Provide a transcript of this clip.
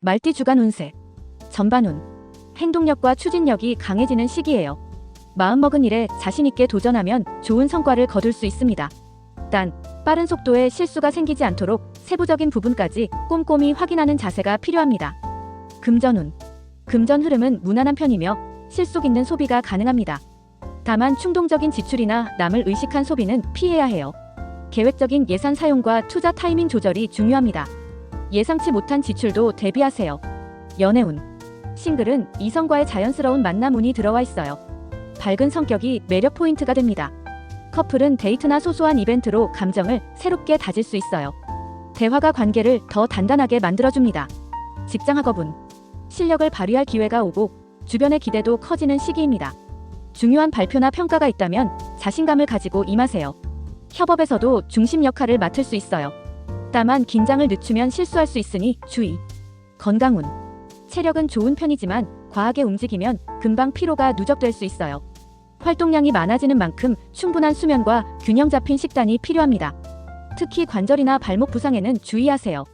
말띠 주간 운세. 전반운. 행동력과 추진력이 강해지는 시기예요. 마음먹은 일에 자신있게 도전하면 좋은 성과를 거둘 수 있습니다. 단, 빠른 속도에 실수가 생기지 않도록 세부적인 부분까지 꼼꼼히 확인하는 자세가 필요합니다. 금전운. 금전 흐름은 무난한 편이며 실속 있는 소비가 가능합니다. 다만 충동적인 지출이나 남을 의식한 소비는 피해야 해요. 계획적인 예산 사용과 투자 타이밍 조절이 중요합니다. 예상치 못한 지출도 대비하세요. 연애운. 싱글은 이성과의 자연스러운 만남 운이 들어와 있어요. 밝은 성격이 매력 포인트가 됩니다. 커플은 데이트나 소소한 이벤트로 감정을 새롭게 다질 수 있어요. 대화가 관계를 더 단단하게 만들어줍니다. 직장 학업은 실력을 발휘할 기회가 오고 주변의 기대도 커지는 시기입니다. 중요한 발표나 평가가 있다면 자신감을 가지고 임하세요. 협업에서도 중심 역할을 맡을 수 있어요. 다만 긴장을 늦추면 실수할 수 있으니 주의. 건강운. 체력은 좋은 편이지만 과하게 움직이면 금방 피로가 누적될 수 있어요. 활동량이 많아지는 만큼 충분한 수면과 균형 잡힌 식단이 필요합니다. 특히 관절이나 발목 부상에는 주의하세요.